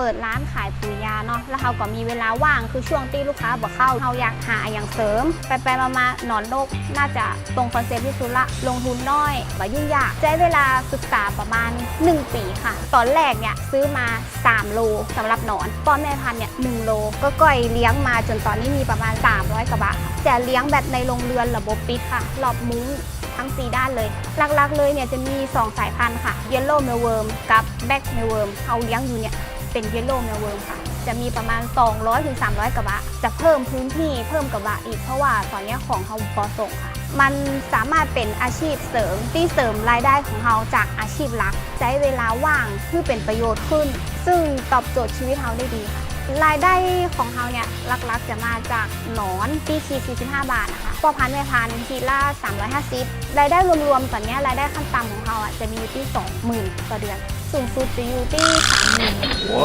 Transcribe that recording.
เปิดร้านขายปุ๋ยยาเนาะแล้วเขาก็มีเวลาว่างคือช่วงที่ลูกค้าบอกเข้าเขาอยากหาอย่างเสริม ไปไปๆมาๆหนอนโลกน่าจะตรงคอนเซ็ปต์ที่สุดละลงทุนน้อยบ่ยุ่งยากใช้เวลาศึกษาประมาณ 1 ปีค่ะ ตอนแรกเนี่ยซื้อมา 3 โลสำหรับหนอนป้อนแม่พันธุ์เนี่ย1โลก็ก่อยเลี้ยงมาจนตอนนี้มีประมาณ 300กว่าบาทค่ะจะเลี้ยงแบบในโรงเรือนระบบปิดค่ะรอบมุ้งทั้ง 4 ด้านเลย หลักๆเลยเนี่ยจะมี 2 สายพันธุ์ค่ะ Yellow melworm กับ Black melworm เอาเลี้ยงอยู่เนี่ย เป็นเยลโล่เมลเวิร์มค่ะ จะมีประมาณ 200ถึง300 กระบะ จะเพิ่มพื้นที่เพิ่มกระบะอีกเพราะว่าตอนนี้ของเขาพอส่งค่ะ มันสามารถเป็นอาชีพเสริมที่เสริมรายได้ของเราจากอาชีพหลัก ใช้เวลาว่างเพื่อเป็นประโยชน์ขึ้น ซึ่งตอบโจทย์ชีวิตเราได้ดีค่ะ รายได้ของเขาเนี่ยหลักๆ จะมาจากหนอนปีคี45 บาทนะคะพ่อพันธุ์แม่พันธุ์ทีละ350 รายได้รวมๆตอนนี้รายได้ขั้นต่ำของเขาอะจะมีอยู่ที่ 20,000ต่อเดือน สูงสุดจะอยู่ที่ 30,000